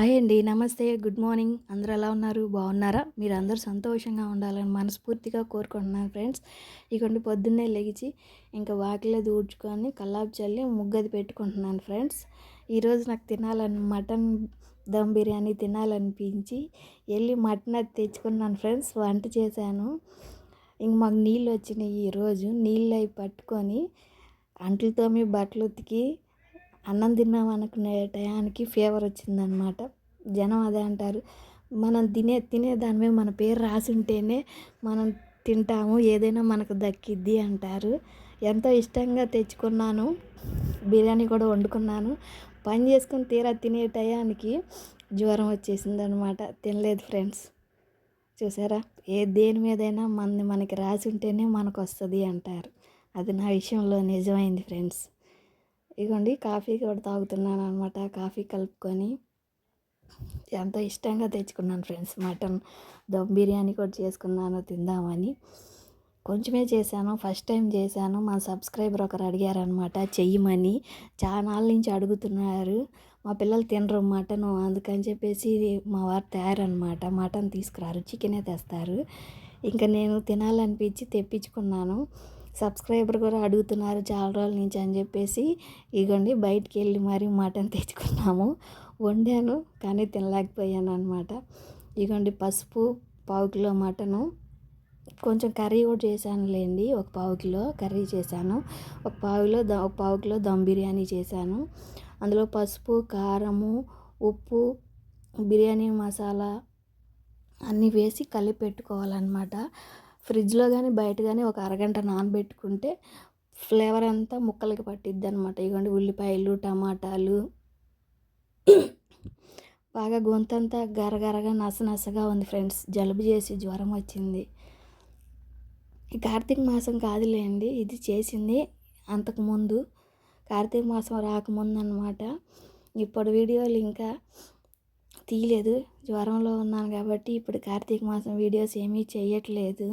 Hi అండి. నమస్తే. Good morning. అందరూ ఎలా ఉన్నారు? బాగున్నారా? మీరు అందరూ సంతోషంగా ఉండాలని మనస్ఫూర్తిగా కోరుకుంటున్నాను ఫ్రెండ్స్. ఇకండి పొద్దున్నే లెగిచి ఇంకా వాకిలో దూడ్చుకొని కల్లాపు చల్లి ముగ్గది పెట్టుకుంటున్నాను ఫ్రెండ్స్. ఈరోజు నాకు తినాలని మటన్ దమ్ బిర్యానీ తినాలనిపించి వెళ్ళి మటన్ అది తెచ్చుకున్నాను ఫ్రెండ్స్. వంట చేశాను. ఇంక మాకు నీళ్ళు వచ్చినాయి ఈరోజు నీళ్ళు అవి పట్టుకొని అంట్లతో మీ బట్టలు ఉతికి అన్నం తిన్నాం అనుకునే టయానికి ఫీవర్ వచ్చిందనమాట. జనం అదే అంటారు. మనం తినే తినే దాని మీద మన పేరు రాసి ఉంటేనే మనం తింటాము ఏదైనా మనకు దక్కిద్ది అంటారు. ఎంతో ఇష్టంగా తెచ్చుకున్నాను. బిర్యానీ కూడా వండుకున్నాను. పని చేసుకుని తీరా తినే టయానికి జ్వరం వచ్చేసింది అనమాట తినలేదు ఫ్రెండ్స్. చూసారా? ఏ దేని మీదైనా మన మనకి రాసి ఉంటేనే మనకు వస్తుంది అంటారు. అది నా విషయంలో నిజమైంది ఫ్రెండ్స్. ఇగోండి కాఫీ కూడా తాగుతున్నాను అనమాట కాఫీ కలుపుకొని. ఎంతో ఇష్టంగా తెచ్చుకున్నాను ఫ్రెండ్స్ మటన్ దమ్ బిర్యానీ కూడా చేసుకున్నాను తిందామని. కొంచెమే చేశాను ఫస్ట్ టైం చేశాను మా సబ్స్క్రైబర్ ఒకరు అడిగారనమాట చెయ్యమని. చాలా నుంచి అడుగుతున్నారు మా పిల్లలు తినరు మటన్ అందుకని చెప్పేసి మా వారు తయారనమాట మటన్ తీసుకురారు చికెనే తెస్తారు. ఇంకా నేను తినాలనిపించి తెప్పించుకున్నాను. సబ్స్క్రైబర్ కూడా అడుగుతున్నారు చాలా రోజుల నుంచి అని చెప్పేసి. ఇగోండి బయటికి వెళ్ళి మరి మటన్ తెచ్చుకున్నాము. వండాను కానీ తినలేకపోయాను అనమాట ఇగోండి పసుపు పావు కిలో మటను. కొంచెం కర్రీ కూడా చేశాను లేండి ఒక పావు కిలో కర్రీ చేశాను. ఒక పావులో ఒక పావు కిలో దమ్ బిర్యానీ చేశాను. అందులో పసుపు కారము ఉప్పు బిర్యానీ మసాలా అన్నీ వేసి కలిపి పెట్టుకోవాలన్నమాట ఫ్రిడ్జ్లో కానీ బయట కానీ ఒక అరగంట నానబెట్టుకుంటే ఫ్లేవర్ అంతా ముక్కలకి పట్టిద్ది అనమాట ఇవ్వండి ఉల్లిపాయలు టమాటాలు. బాగా గొంతంతా గరగరగా నసనసగా ఉంది ఫ్రెండ్స్. జలుబు చేసి జ్వరం వచ్చింది. కార్తీక మాసం కాదులేండి ఇది చేసింది అంతకుముందు కార్తీక మాసం రాకముందు అనమాట ఇప్పుడు వీడియోలు ఇంకా తీయలేదు. జ్వరంలో ఉన్నాను కాబట్టి ఇప్పుడు కార్తీక మాసం వీడియోస్ ఏమీ చేయట్లేదు.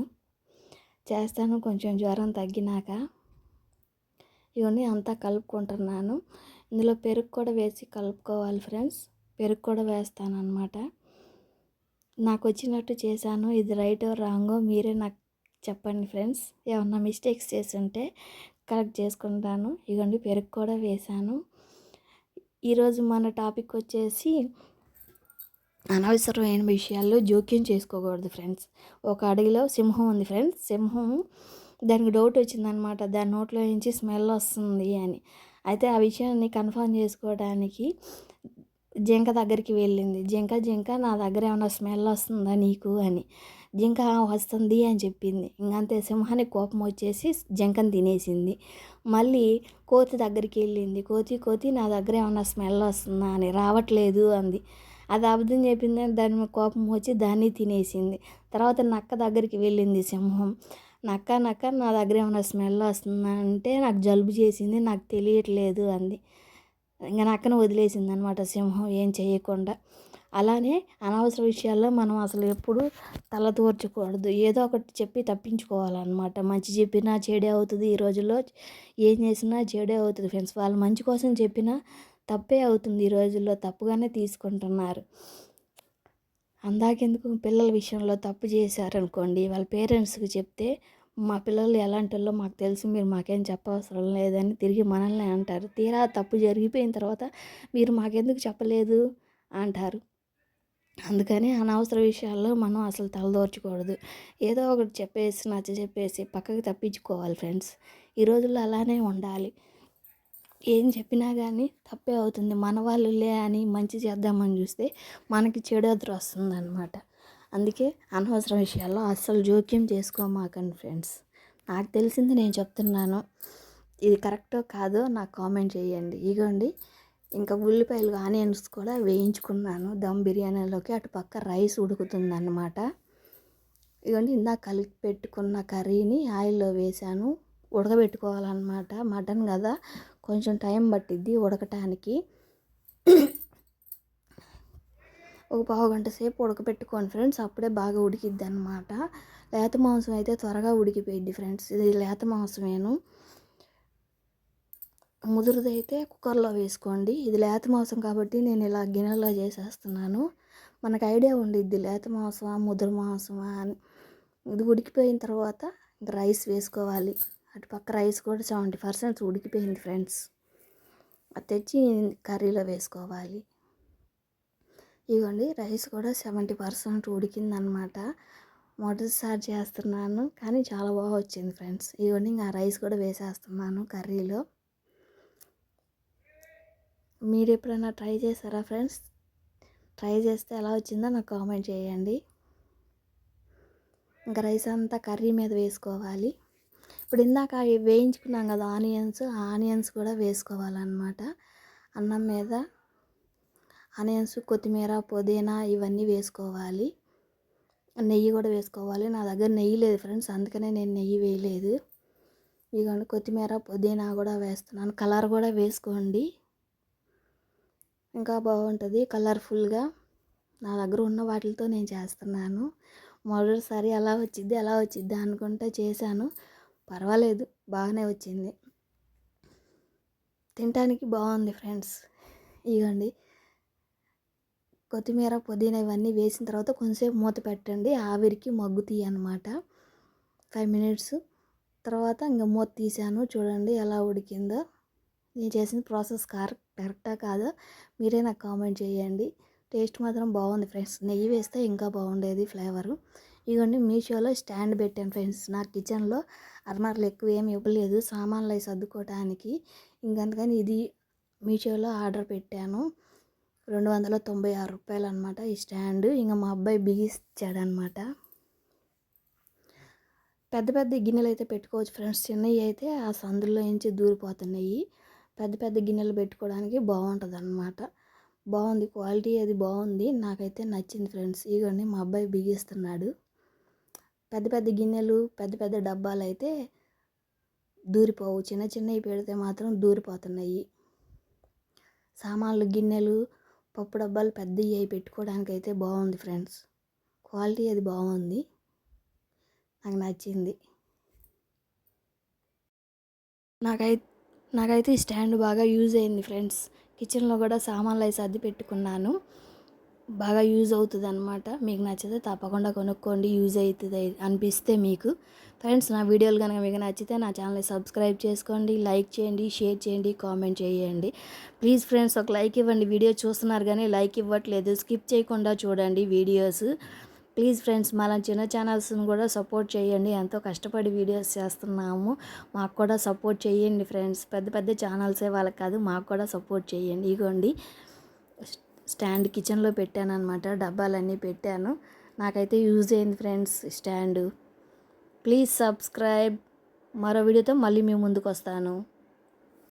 చేస్తాను కొంచెం జ్వరం తగ్గినాక. ఇవన్నీ అంతా కలుపుకుంటున్నాను. ఇందులో పెరుగు కూడా వేసి కలుపుకోవాలి ఫ్రెండ్స్. పెరుగు కూడా వేస్తాను అనమాట నాకు వచ్చినట్టు చేశాను. ఇది రైటో రాంగో మీరే నాకు చెప్పండి ఫ్రెండ్స్. ఏమన్నా మిస్టేక్స్ చేసి ఉంటే కరెక్ట్ చేసుకుంటాను. ఇవ్వండి పెరుగు కూడా వేశాను. ఈరోజు మన టాపిక్ వచ్చేసి అనవసరమైన విషయాల్లో జోక్యం చేసుకోకూడదు ఫ్రెండ్స్. ఒక అడవిలో సింహం ఉంది ఫ్రెండ్స్. సింహం దానికి డౌట్ వచ్చిందనమాట దాని నోట్లో నుంచి స్మెల్ వస్తుంది అని. అయితే ఆ విషయాన్ని కన్ఫర్మ్ చేసుకోవడానికి జింక దగ్గరికి వెళ్ళింది. జింక జింక నా దగ్గర ఏమైనా స్మెల్ వస్తుందా నీకు అని. జింక వస్తుంది అని చెప్పింది. ఇంకంతే సింహానికి కోపం వచ్చేసి జింకను తినేసింది. మళ్ళీ కోతి దగ్గరికి వెళ్ళింది. కోతి కోతి నా దగ్గర ఏమైనా స్మెల్ వస్తుందా? అని. రావట్లేదు అంది. అది అబద్ధం చెప్పిందని దాని మీద కోపం వచ్చి దాన్ని తినేసింది. తర్వాత నక్క దగ్గరికి వెళ్ళింది సింహం. నక్క నక్క నా దగ్గర ఏమైనా స్మెల్ వస్తుందంటే నాకు జలుబు చేసింది నాకు తెలియట్లేదు అంది. ఇంకా నక్కను వదిలేసింది అనమాట సింహం ఏం చేయకుండా. అలానే అనవసర విషయాల్లో మనం అసలు ఎప్పుడు తల తోర్చకూడదు. ఏదో ఒకటి చెప్పి తప్పించుకోవాలన్నమాట. మంచి చెప్పినా చెడే అవుతుంది ఈ రోజుల్లో. ఏం చేసినా చెడే అవుతుంది ఫ్రెండ్స్. వాళ్ళు మంచి కోసం చెప్పినా తప్పే అవుతుంది ఈ రోజుల్లో తప్పుగానే తీసుకుంటున్నారు. అందాకెందుకు పిల్లల విషయంలో తప్పు చేశారనుకోండి వాళ్ళ పేరెంట్స్కి చెప్తే మా పిల్లలు ఎలాంటి వాళ్ళో మాకు తెలుసు మీరు మాకేం చెప్పవసరం లేదని తిరిగి మనల్ని అంటారు. తీరా తప్పు జరిగిపోయిన తర్వాత మీరు మాకెందుకు చెప్పలేదు అంటారు. అందుకని అనవసర విషయాల్లో మనం అసలు తలదోర్చకూడదు. ఏదో ఒకటి చెప్పేసి నచ్చ చెప్పేసి పక్కకి తప్పించుకోవాలి ఫ్రెండ్స్. ఈ రోజుల్లో అలానే ఉండాలి. ఏం చెప్పినా కానీ తప్పే అవుతుంది. మన వాళ్ళులే అని మంచి చేద్దామని చూస్తే మనకి చెడు ఎదురు వస్తుంది అనమాట అందుకే అనవసర విషయాల్లో అస్సలు జోక్యం చేసుకోమాకండి ఫ్రెండ్స్. నాకు తెలిసింది నేను చెప్తున్నాను. ఇది కరెక్టో కాదో నాకు కామెంట్ చేయండి. ఇగోండి ఇంకా ఉల్లిపాయలు ఆనియన్స్ కూడా వేయించుకున్నాను. దమ్ బిర్యానీలోకి అటు పక్క రైస్ ఉడుకుతుందన్నమాట. ఇగోండి ఇందాక కలిపి పెట్టుకున్న కర్రీని ఆయిల్లో వేసాను ఉడకబెట్టుకోవాలన్నమాట. మటన్ కదా కొంచెం టైం పట్టిద్ది ఉడకటానికి. ఒక పావు గంట సేపు ఉడకపెట్టుకోండి ఫ్రెండ్స్ అప్పుడే బాగా ఉడికిద్ది అనమాట లేత మాంసం అయితే త్వరగా ఉడికిపోయిద్ది ఫ్రెండ్స్. ఇది లేత మాంసమేను. ముదురుదైతే కుక్కర్లో వేసుకోండి. ఇది లేత మాంసం కాబట్టి నేను ఇలా గిన్నెలో చేసేస్తున్నాను. మనకు ఐడియా ఉండిద్ది లేత మాంసమా ముదురు మాంసమా అని. ఇది ఉడికిపోయిన తర్వాత రైస్ వేసుకోవాలి. అటు పక్క రైస్ కూడా సెవెంటీ పర్సెంట్ ఉడికిపోయింది ఫ్రెండ్స్. అది తెచ్చి కర్రీలో వేసుకోవాలి. ఇదిగోండి రైస్ కూడా సెవెంటీ పర్సెంట్ ఉడికిందనమాట. మొదటిసారి చేస్తున్నాను కానీ చాలా బాగా వచ్చింది ఫ్రెండ్స్. ఇదిగోండి ఇంకా రైస్ కూడా వేసేస్తున్నాను కర్రీలో. మీరు ఎప్పుడైనా ట్రై చేశారా ఫ్రెండ్స్? ట్రై చేస్తే ఎలా వచ్చిందో నాకు కామెంట్ చేయండి. ఇంకా రైస్ అంతా కర్రీ మీద వేసుకోవాలి. ఇప్పుడు ఇందాక వేయించుకున్నాం కదా ఆనియన్స్ ఆనియన్స్ కూడా వేసుకోవాలన్నమాట. అన్నం మీద ఆనియన్స్ కొత్తిమీర పుదీనా ఇవన్నీ వేసుకోవాలి. నెయ్యి కూడా వేసుకోవాలి. నా దగ్గర నెయ్యి లేదు ఫ్రెండ్స్ అందుకనే నేను నెయ్యి వేయలేదు. ఇదిగోండి కొత్తిమీర పుదీనా కూడా వేస్తున్నాను. కలర్ కూడా వేసుకోండి. ఇంకా బాగుంటుంది కలర్ఫుల్గా. నా దగ్గర ఉన్న వాటితో నేను చేస్తున్నాను. మొదటిసారి ఎలా వచ్చిద్ది ఎలా వచ్చిద్ది అనుకుంటే చేశాను. పర్వాలేదు బాగానే వచ్చింది. తినటానికి బాగుంది ఫ్రెండ్స్. ఇగండి కొత్తిమీర పుదీనా ఇవన్నీ వేసిన తర్వాత కొంచెంసేపు మూత పెట్టండి. ఆవిరికి మగ్గుతాయి అనమాట ఫైవ్ మినిట్స్. తర్వాత ఇంకా మూత తీసాను చూడండి ఎలా ఉడికిందో. నేను చేసిన ప్రాసెస్ కరెక్ట్ కరెక్టా కాదా? మీరే నాకు కామెంట్ చేయండి. టేస్ట్ మాత్రం బాగుంది ఫ్రెండ్స్. నెయ్యి వేస్తే ఇంకా బాగుండేది ఫ్లేవరు. ఇవన్నీ మీషోలో స్టాండ్ పెట్టాను ఫ్రెండ్స్. నా కిచెన్లో అర్మార్లు ఎక్కువ ఏమి ఇవ్వలేదు. సామాన్లు అవి సర్దుకోవడానికి ఇంకంతకని ఇది మీషోలో ఆర్డర్ పెట్టాను. రెండు వందల తొంభై ఆరు రూపాయలు అనమాట ఈ స్టాండ్. ఇంకా మా అబ్బాయి బిగిస్తాడనమాట పెద్ద పెద్ద గిన్నెలు అయితే పెట్టుకోవచ్చు ఫ్రెండ్స్. చిన్నవి అయితే ఆ సందుల్లో నుంచి దూరిపోతున్నాయి. పెద్ద పెద్ద గిన్నెలు పెట్టుకోవడానికి బాగుంటుంది అనమాట బాగుంది క్వాలిటీ అది బాగుంది. నాకైతే నచ్చింది ఫ్రెండ్స్. ఇగోండి మా అబ్బాయి బిగిస్తున్నాడు. పెద్ద పెద్ద గిన్నెలు పెద్ద పెద్ద డబ్బాలు అయితే దూరిపోవు. చిన్న చిన్నవి పెడితే మాత్రం దూరిపోతున్నాయి. సామాన్లు గిన్నెలు పప్పు డబ్బాలు పెద్దవి అవి పెట్టుకోవడానికి అయితే బాగుంది ఫ్రెండ్స్. క్వాలిటీ అది బాగుంది. నాకు నచ్చింది. నాకైతే నాకైతే ఈ స్టాండ్ బాగా యూజ్ అయింది ఫ్రెండ్స్. కిచెన్లో కూడా సామాన్లు అవి సర్ది పెట్టుకున్నాను. బాగా యూజ్ అవుతుంది అనమాట మీకు నచ్చితే తప్పకుండా కొనుక్కోండి. యూజ్ అవుతుంది అనిపిస్తే మీకు. ఫ్రెండ్స్ నా వీడియోలు కనుక మీకు నచ్చితే నా ఛానల్ని సబ్స్క్రైబ్ చేసుకోండి. లైక్ చేయండి షేర్ చేయండి కామెంట్ చేయండి. ప్లీజ్ ఫ్రెండ్స్ ఒక లైక్ ఇవ్వండి. వీడియో చూస్తున్నారు కానీ లైక్ ఇవ్వట్లేదు. స్కిప్ చేయకుండా చూడండి వీడియోస్. ప్లీజ్ ఫ్రెండ్స్ మన చిన్న ఛానల్స్ని కూడా సపోర్ట్ చేయండి. ఎంతో కష్టపడి వీడియోస్ చేస్తున్నాము. మాకు కూడా సపోర్ట్ చేయండి ఫ్రెండ్స్. పెద్ద పెద్ద ఛానల్సే వాళ్ళకి కాదు మాకు కూడా సపోర్ట్ చేయండి. ఇగోండి. స్టాండ్ కిచెన్లో పెట్టాను అనమాట డబ్బాలన్నీ పెట్టాను. నాకైతే యూజ్ అయింది ఫ్రెండ్స్ స్టాండు. Please subscribe. మరో వీడియోతో మళ్ళీ మీ ముందుకు వస్తాను